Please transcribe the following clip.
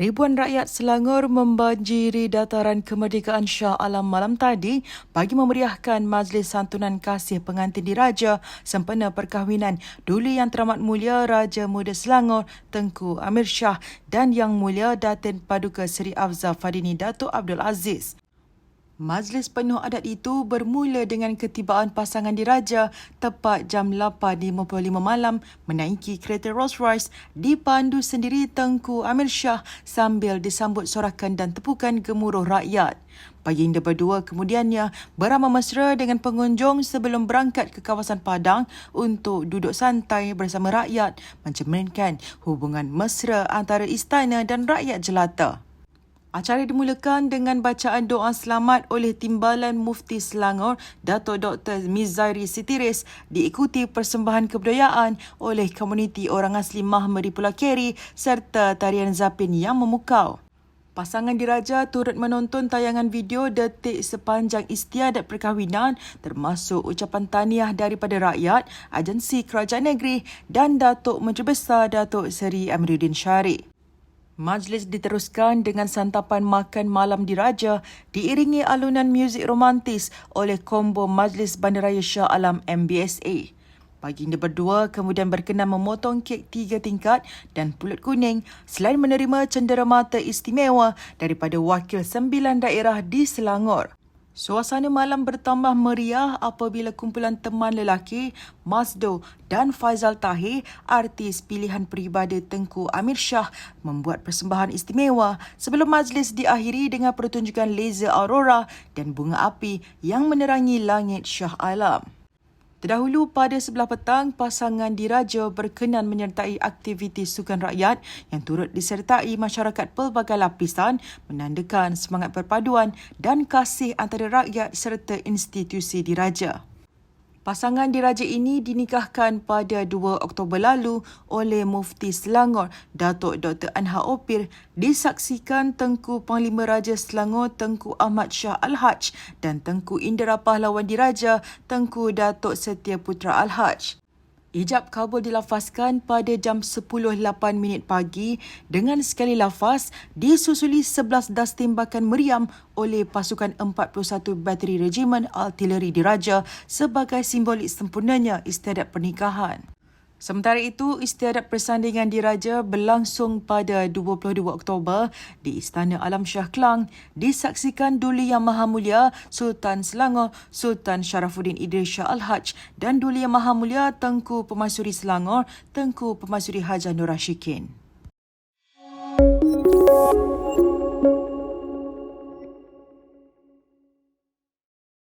Ribuan rakyat Selangor membanjiri dataran kemerdekaan Shah Alam malam tadi bagi memeriahkan Majlis Santunan Kasih Pengantin Diraja sempena perkahwinan Duli Yang Teramat Mulia Raja Muda Selangor Tengku Amir Shah dan Yang Mulia Datin Paduka Seri Afzal Fadini Datuk Abdul Aziz. Majlis penuh adat itu bermula dengan ketibaan pasangan diraja tepat jam 8.55 malam menaiki kereta Rolls Royce dipandu sendiri Tengku Amir Shah sambil disambut sorakan dan tepukan gemuruh rakyat. Baginda berdua kemudiannya beramah mesra dengan pengunjung sebelum berangkat ke kawasan Padang untuk duduk santai bersama rakyat mencerminkan hubungan mesra antara istana dan rakyat jelata. Acara dimulakan dengan bacaan doa selamat oleh Timbalan Mufti Selangor, Datuk Dr. Mizairi Sitiris, diikuti persembahan kebudayaan oleh komuniti orang asli Mahmeri Pulau Keri serta tarian zapin yang memukau. Pasangan diraja turut menonton tayangan video detik sepanjang istiadat perkahwinan termasuk ucapan tahniah daripada rakyat, agensi kerajaan negeri dan Datuk Menteri Besar Datuk Seri Amiruddin Syarif. Majlis diteruskan dengan santapan makan malam diraja diiringi alunan muzik romantis oleh kombo Majlis Bandaraya Shah Alam MBSA. Baginda berdua kemudian berkenan memotong kek tiga tingkat dan pulut kuning selain menerima cenderamata istimewa daripada wakil sembilan daerah di Selangor. Suasana malam bertambah meriah apabila kumpulan teman lelaki Mazdo dan Faizal Tahir, artis pilihan peribadi Tengku Amir Shah, membuat persembahan istimewa sebelum majlis diakhiri dengan pertunjukan laser aurora dan bunga api yang menerangi langit Shah Alam. Terdahulu pada sebelah petang, pasangan diraja berkenan menyertai aktiviti sukan rakyat yang turut disertai masyarakat pelbagai lapisan menandakan semangat perpaduan dan kasih antara rakyat serta institusi diraja. Pasangan diraja ini dinikahkan pada 2 Oktober lalu oleh Mufti Selangor Datuk Dr. Anha Opir disaksikan Tengku Panglima Raja Selangor Tengku Ahmad Shah Al-Haj dan Tengku Indera Pahlawan Diraja Tengku Datuk Setia Putra Al-Haj. Ijab kabul dilafazkan pada jam 10.08 minit pagi dengan sekali lafaz disusuli 11 das tembakan meriam oleh pasukan 41 bateri regimen artileri diraja sebagai simbolik sempurnanya istiadat pernikahan. Sementara itu, istiadat persandingan diraja berlangsung pada 22 Oktober di Istana Alam Shah Kelang disaksikan Duli Yang Maha Mulia Sultan Selangor Sultan Sharafuddin Idris Shah Al-Haj dan Duli Yang Maha Mulia Tengku Pemasuri Selangor Tengku Pemasuri Haja Nur Rashikin.